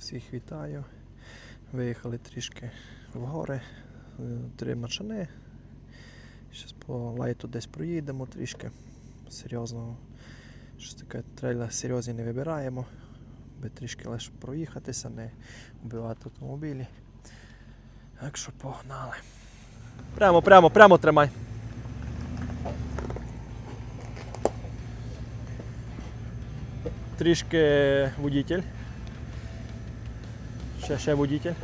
Всіх вітаю. Виїхали трішки в гори, е, три мачани. Зараз по лайту десь проїдемо трішки. Серйозно, щось таке трейла серйозні не вибираємо, би трішки лише проїхатися, не вбивати автомобілі. Так що погнали. Прямо, прямо, прямо тримай. Трішки водитель. Ще, ще водитель.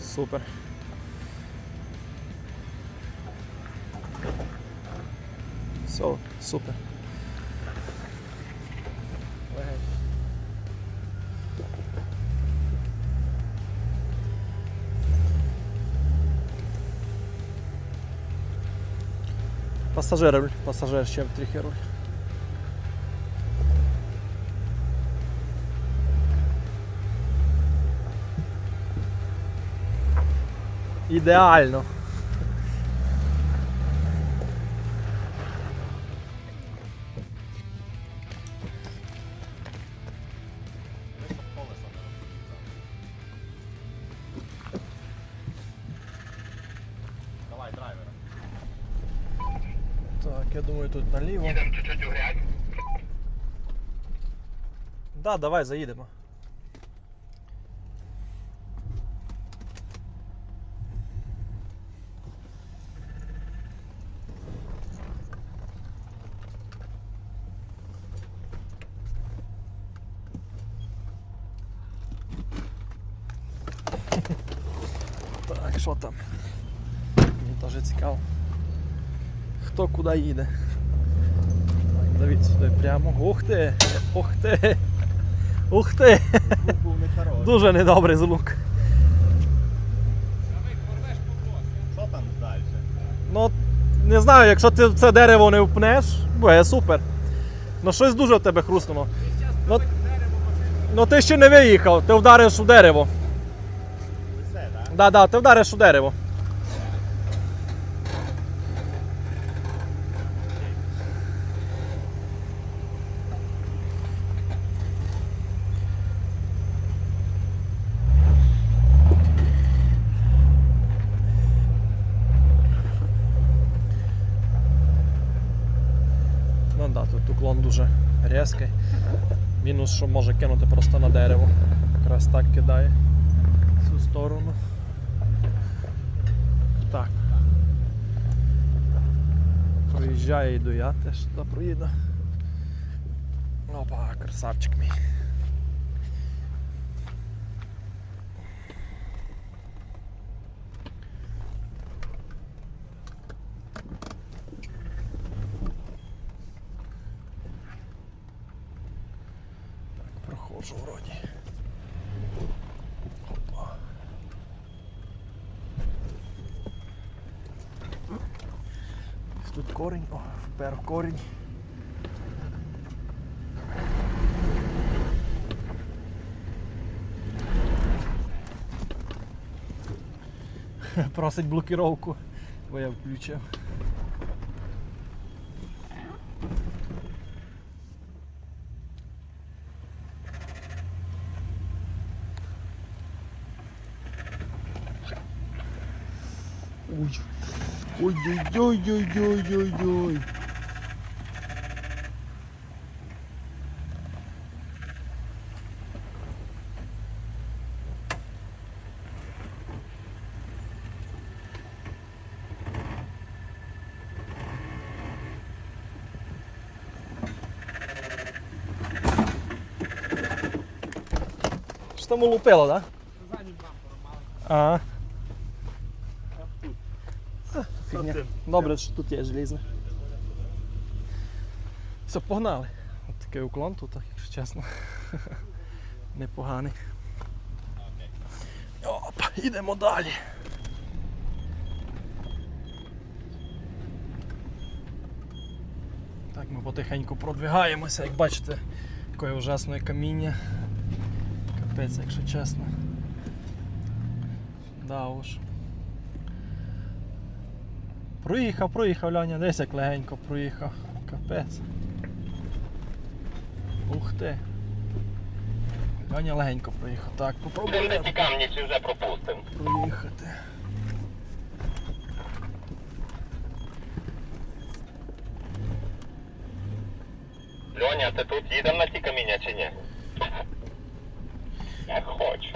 Супер. Все, супер. Пасажир руль, пасажир ще трохи руль. Ідеально. Давай, драйвера. Так, я думаю, тут наліво. Їдемо чуть-чуть у грязь. Да, давай заїдемо. Так, що там? Мені теж цікаво. Хто куди їде? Давід сюди прямо. Ух ти! Ух ти! Ух ти! Був не. Дуже недобрий звук. Що там далі? Ну, не знаю, якщо ти це дерево не впнеш, буде супер. Ну щось дуже в тебе хрустнуло. Ну, ну ти ще не виїхав, ти вдариш у дерево. Да, да, ти вдариш у дерево. Ну да, тут уклон дуже різкий. Мінус, що може кинути просто на дерево. Якраз так кидає в цю сторону. Так. Проїжджає, йду я теж туди проїду. Опа, красавчик мій. Так, проходжу вроді. Опа. Корінь, о, впер корінь. Просить блокировку, бо я включив. Ой. Ой-ой-ой-ой-ой-ой-ой. Що там улупило, так? Да? Заднім бампером мали. Ага. тут. Фігня. Добре, що тут є желізне. Все, погнали. От такий уклон тут, якщо чесно. Непоганий. Оп, йдемо далі. Так, ми потихеньку продвигаємося, як бачите, таке ужасне каміння. Капець, якщо чесно. Да уж. Проїхав, проїхав, Ляня, десь як легенько проїхав. Капець. Ух ти. Льоня легенько проїхав. Так, попробуємо ті камні чи вже пропустимо? проїхати. Льоня, ти тут їдемо на ті каміння чи ні? Як хоч.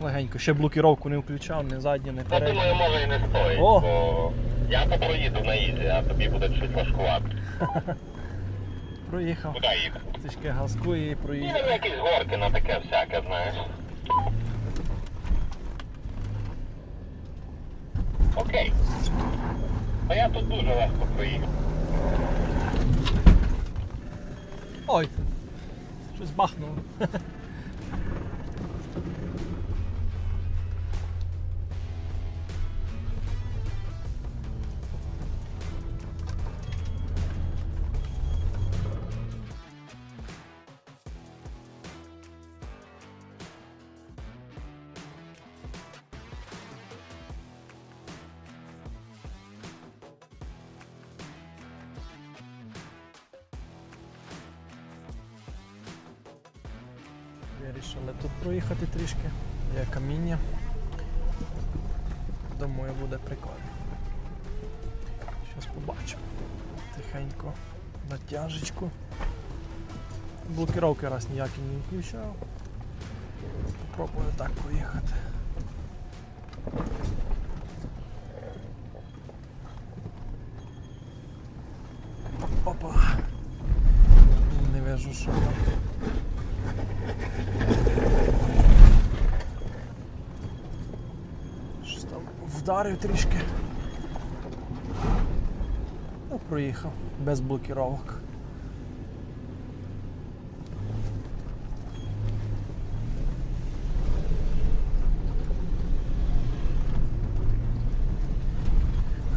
Легенько, ще блокіровку не включав, не задню, не Я думаю, може і не стоїть, О! бо я то проїду на ізі, а тобі буде щось важкувати. Проїхав. Куди їдемо? Трішки газкує і Їдемо проїжджає. якісь горки на таке всяке, знаєш. Окей. А я тут дуже легко проїду. Ой! Щось бахнуло. Вирішили тут проїхати трішки. Є каміння. Думаю, буде прикольно. Щось побачимо. Тихенько натяжечку. Блокировки раз ніякі не включав. Попробую так проїхати. Опа. Не вижу, що там. Щось там вдарив трішки. Ну, проїхав без блокіровок.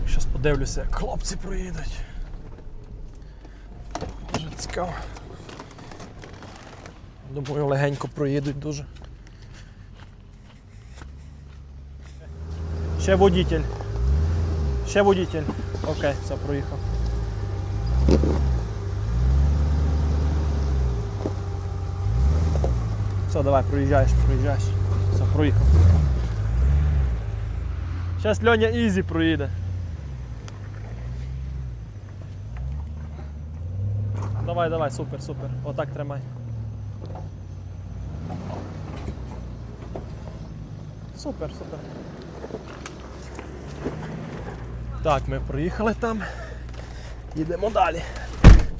Зараз подивлюся, як хлопці проїдуть. Дуже цікаво. Думаю, легенько проїдуть дуже. Ще водитель. Ще водитель. Окей, все, проїхав. Все, давай, проїжджаєш, проїжджаєш. Все, проїхав. Зараз Льоня Ізі проїде. Давай, давай, супер, супер. Отак тримай. Супер, супер. Так, ми проїхали там. Їдемо далі.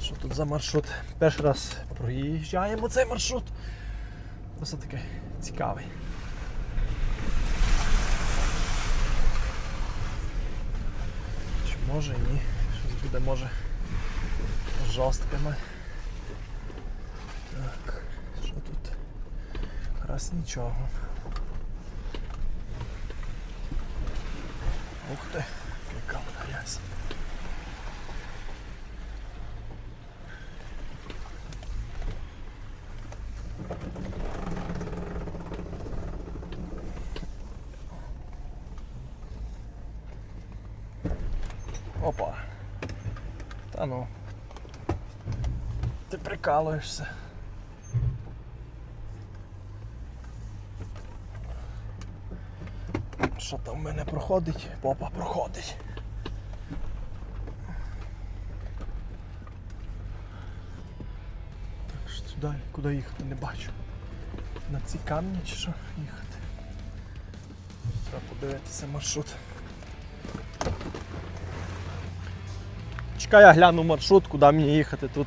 Що тут за маршрут? Перший раз проїжджаємо цей маршрут. Досить таки цікавий. Чи може ні. Щось буде може жорсткими. Так, що тут? Раз нічого. Ух яка вона грязь. Опа. Та ну. Ти прикалуєшся. Що там в мене проходить? Попа проходить. Так що туди, куди їхати не бачу. На ці камні чи що їхати? Треба подивитися маршрут. Чекай, я гляну маршрут, куди мені їхати тут.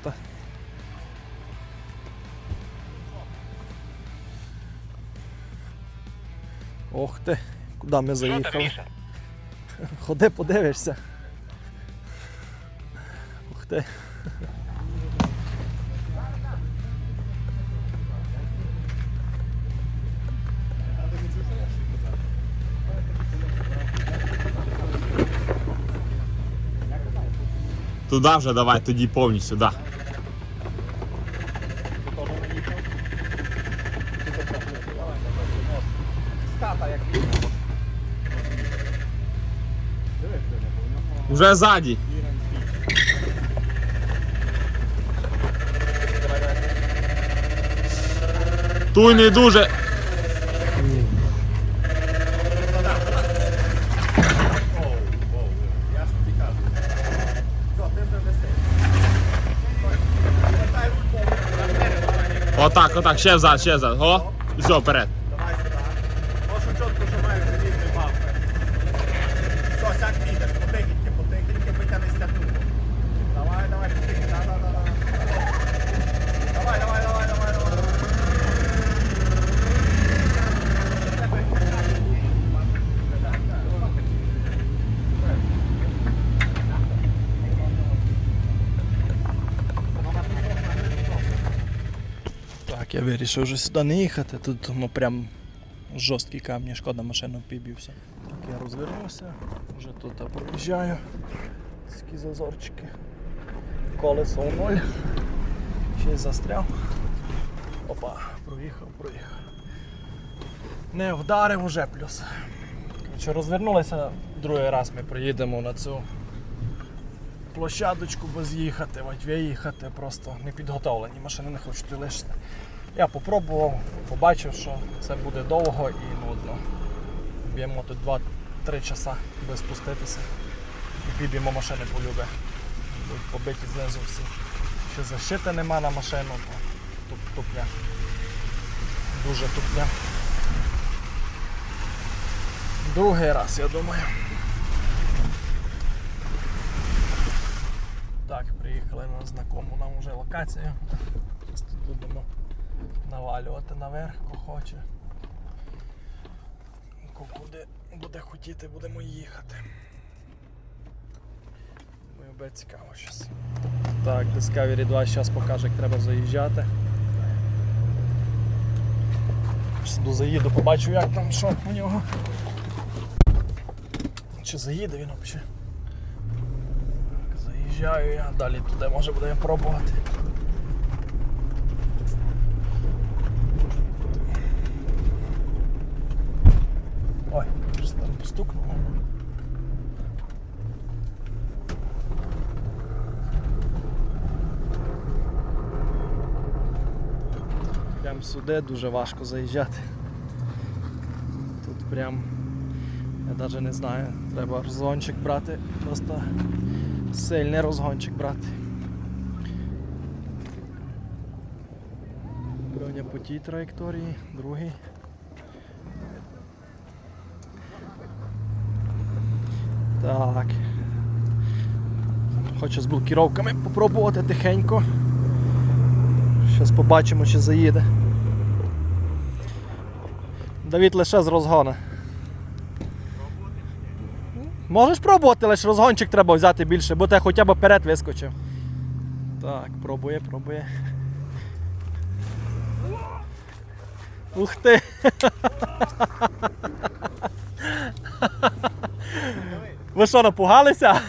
Ох ти, куди ми заїхали? Ходи, подивишся. Ух ти. Туди вже давай, тоді повністю, да. Уже ззаді. Туй не дуже. Отак, отак, ще взад, ще взад. О, все, вперед. Давай сюди. Прошу чітко, що має желізний бампер. Що, сядь підеш, потихеньки, потихеньки, витягни стягну. Давай, давай, потихеньки, да, да, да, да. Давай, давай, давай, давай, давай. Так, я вирішив вже сюди не їхати, тут ну прям жорсткі камні, шкода машину підбився. Так, я розвернувся, вже тут проїжджаю. Такі зазорчики. Колесо у ноль. Ще й застряв. Опа, проїхав, проїхав. Не вдарив уже плюс. Коротше, розвернулися, другий раз ми проїдемо на цю площадочку без їхати, от виїхати, просто не підготовлені, машини не хочуть лишити. Я попробував, побачив, що це буде довго і нудно. Б'ємо тут 2-3 часа без спуститися. І підемо машини полюбе. Будуть побиті знизу всі. Ще защити нема на машину, то туп, тупня. Дуже тупня. Другий раз, я думаю. Так, приїхали на знакому нам вже локацію. Зараз тут будемо навалювати наверх, хто хоче. Куди буде хотіти, будемо їхати. Думаю, буде цікаво щось. Так, Discovery 2 зараз покаже, як треба заїжджати. До заїду, побачу, як там що у нього. Чи заїде він взагалі? Заїжджаю я, далі туди може будемо пробувати. Ой, там. Прям сюди дуже важко заїжджати. Тут прям, я навіть не знаю, треба розгончик брати, просто сильний розгончик брати. Броня по тій траєкторії, другий. Так. Хочу з блокіровками попробувати тихенько. Зараз побачимо, чи заїде. Давід лише з розгона. Можеш пробувати, лише розгончик треба взяти більше, бо ти хоча б вперед вискочив. Так, пробує, пробує. Ух ти! Ви що, напугалися?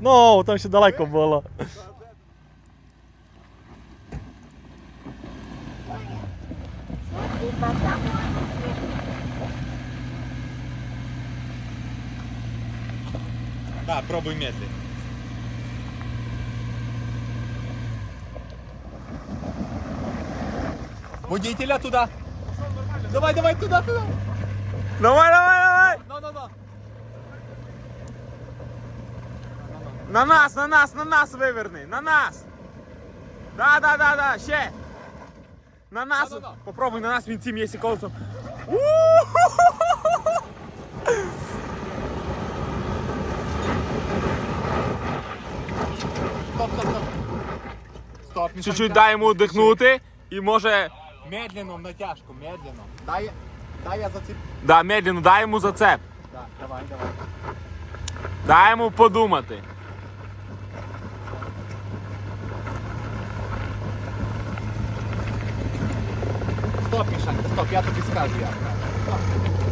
Ну, там ще далеко було. Да, пробуй медленно. Водителя туди. Давай, давай, туди, туди. Давай, давай, давай! На нас, на нас, на нас виверни, на нас! Да, да, да, да, ще! На нас! Попробуй на нас він цим є колесом. Стоп, стоп, стоп. Стоп, не Чуть-чуть дай йому дихнути і може. Медленно, натяжку, медленно. Дай, дай я зацеп... Да, медленно, дай йому зацеп. Да, давай, давай. Дай йому подумати. Стоп, Мішанька, стоп, я тобі скажу як. Стоп.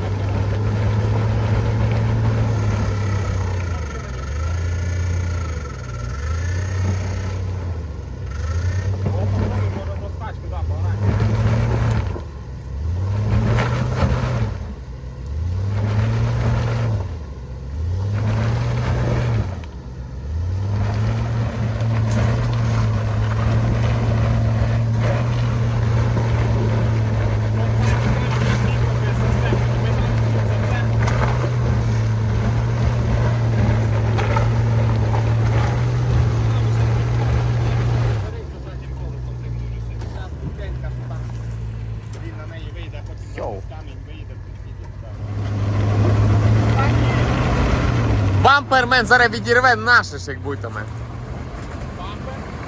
Армен зараз відірве наше ж, як будь-то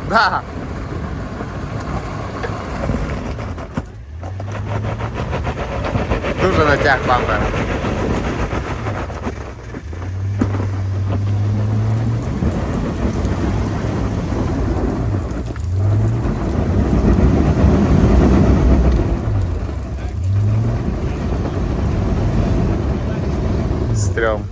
Да. Дуже натяг бампер. Стрьом.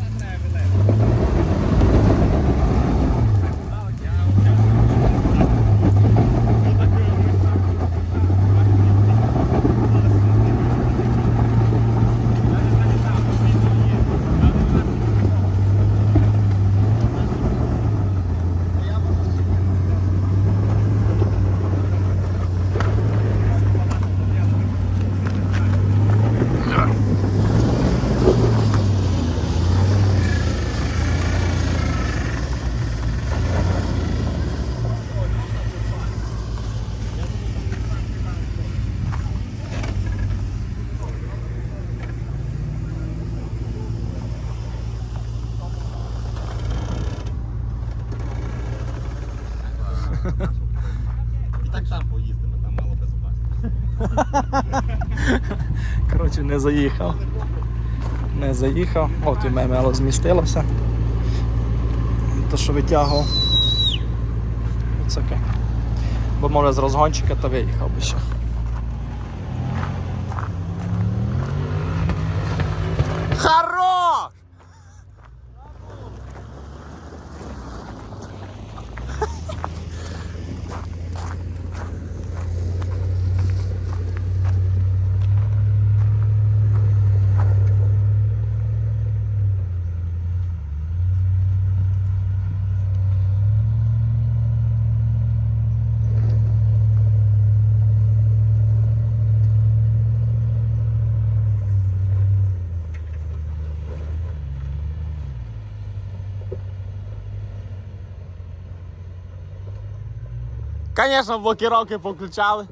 І так там поїздимо, там мало безопасно. Коротше, не заїхав. Не заїхав. От і мемело змістилося. То, що витягував. Це окей. Бо може з розгончика та виїхав би ще. Конечно, блокировки включали.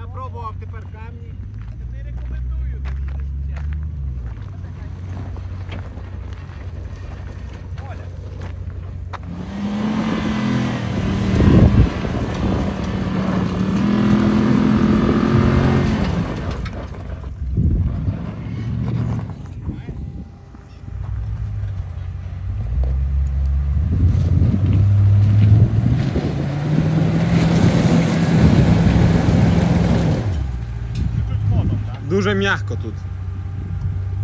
Я пробував тепер камні. Не рекомендую завідати. Оля. Чуть-чуть Дуже м'яко тут.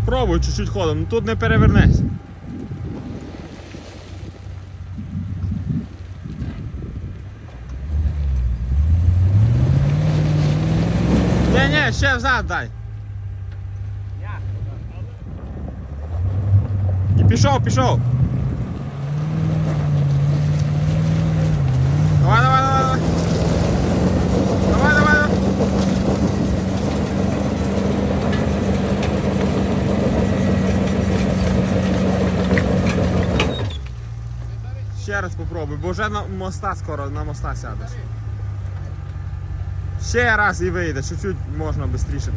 Пробуй чуть-чуть ходом, ну тут не перевернешся. Ні, ні, ще взад дай. І пішов, пішов. Давай, давай, давай, давай. Давай, давай, давай. Ще раз попробуй, бо вже на моста скоро на моста сядеш. Ще раз і вийде, чуть-чуть можна швидше.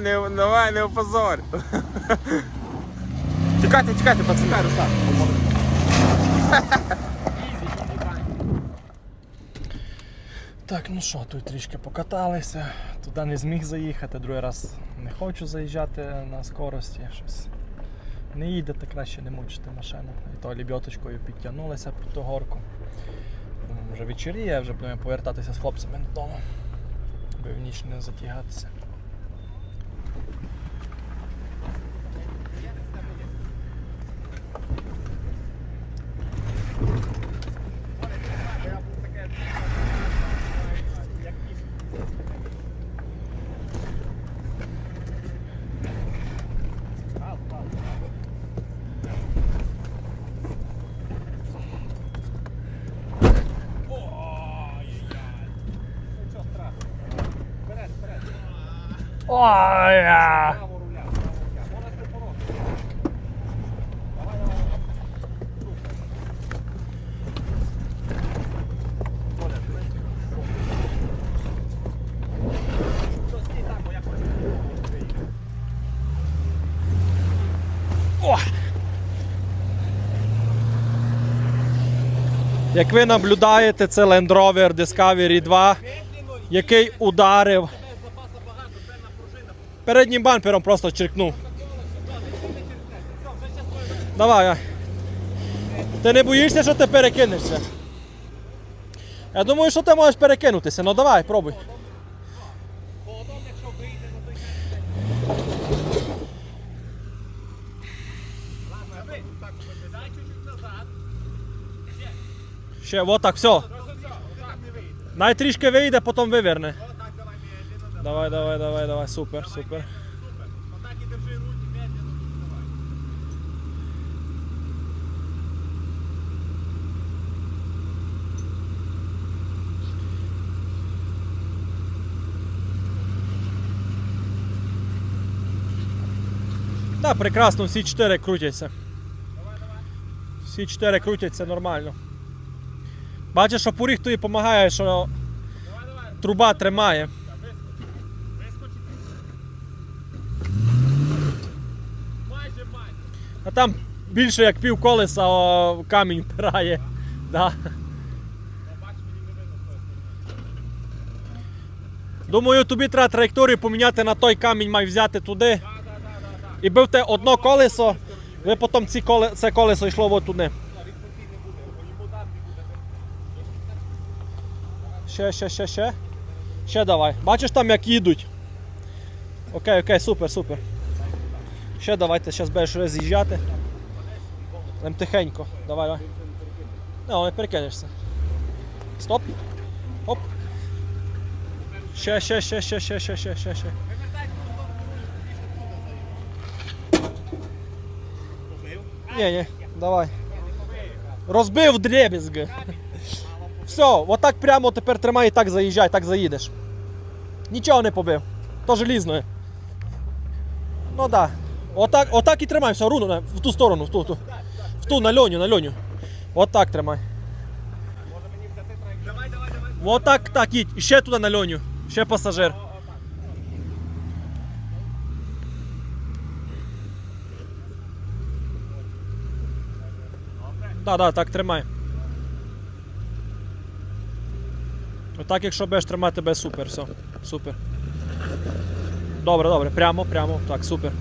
Давай, не, давай, не опозорь. Чекайте, чекайте, пацани. Руслан. Так, ну що, тут трішки покаталися, туди не зміг заїхати, другий раз не хочу заїжджати на скорості. Щось не їдете, краще не мучити машину. І то лібьоточкою підтягнулися під ту горку. Вже вечеріє, вже будемо повертатися з хлопцями додому, аби в ніч не затягатися. Oh, yeah. Як ви наблюдаєте, це Land Rover Discovery 2, який ударив. Переднім бампером просто черкнув. Давай. Ти не боїшся, що ти перекинешся? Я думаю, що ти можеш перекинутися. Ну давай, пробуй. Ще, вот так, все. Най трішки вийде, потім виверне. Давай, давай, давай, давай, супер, супер. Отак. Так, прекрасно, всі чотири крутяться. Всі чотири крутяться нормально. Бачиш, що поріг тобі допомагає, що труба тримає. Майже, майже. А там більше як пів колеса о, камінь впирає. Да. Думаю, тобі треба траєкторію поміняти на той камінь, май взяти туди. І бив те одно колесо, ви потім ці коле, це колесо йшло туди. Ще, ще, ще, ще. Ще давай. Бачиш там як їдуть. Окей, окей, супер, супер. Ще давайте, зараз будеш роз'їжджати. Лем тихенько. Давай, давай. Не, не перекинешся. Стоп. Оп. Ще, ще, ще, ще, ще, ще, ще, ще, ще. Ні, ні, давай. Розбив дребізги. Все, отак прямо тепер тримай і так заїжджай, так заїдеш. Нічого не побив. То желізне. Ну так. Отак, отак і тримай, все, руну в ту сторону, в ту, ту. В ту, на льоню, на льоню. Отак тримай. Отак, так, їдь. І ще туди на льоню. Ще пасажир. Так, так, так, тримай. Отак, якщо будеш тримати тебе, супер, все. Супер. Добре, добре, прямо, прямо. Так, супер.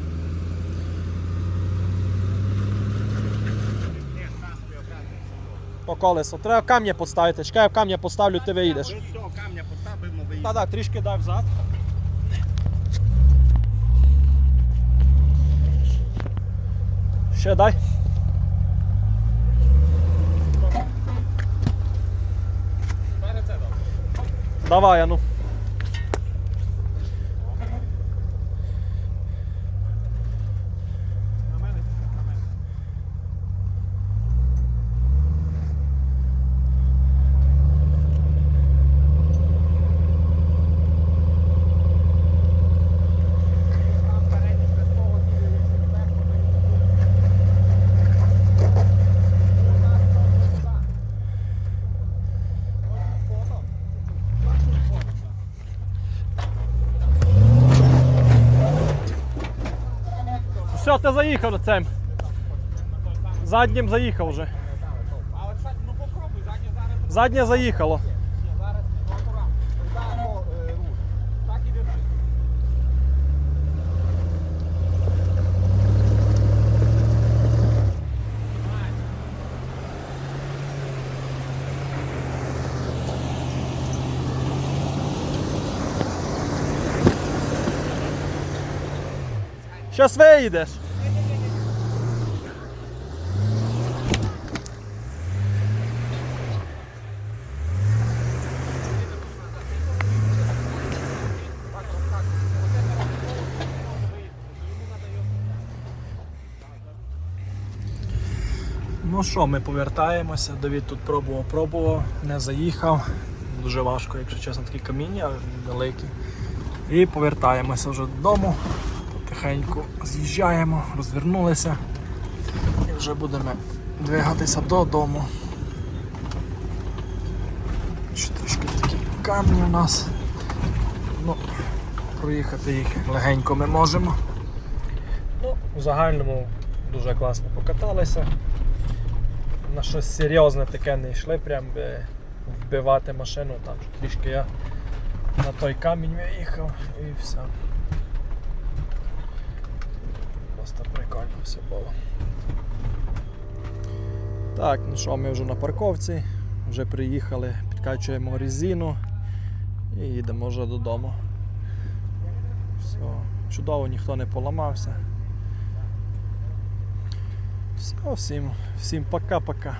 По колесу. Треба камня поставити. Чекай, я камня поставлю, ти виїдеш. Камня поставив, ми. Так, так, трішки дай взад. Ще дай. Давай, ану. Ти заїхав цим. Заднім заїхав вже. Заднє заїхало. Ні, зараз ну, акуратно. Даємо е, рух. Так і держи. Щас виїдеш. Ну що, ми повертаємося. Давід тут пробував, пробував, не заїхав. Дуже важко, якщо чесно, такі каміння великі. І повертаємося вже додому. Потихеньку з'їжджаємо, розвернулися і вже будемо двигатися додому. Трішки такі камні у нас. Ну, проїхати їх легенько ми можемо. Ну, в загальному дуже класно покаталися. На щось серйозне таке не йшли, прям би вбивати машину, там трішки я на той камінь виїхав і все. Просто прикольно все було. Так, ну що, ми вже на парковці, вже приїхали, підкачуємо резину і їдемо вже додому. Все, чудово, ніхто не поламався. Все, всім, всім пока-пока.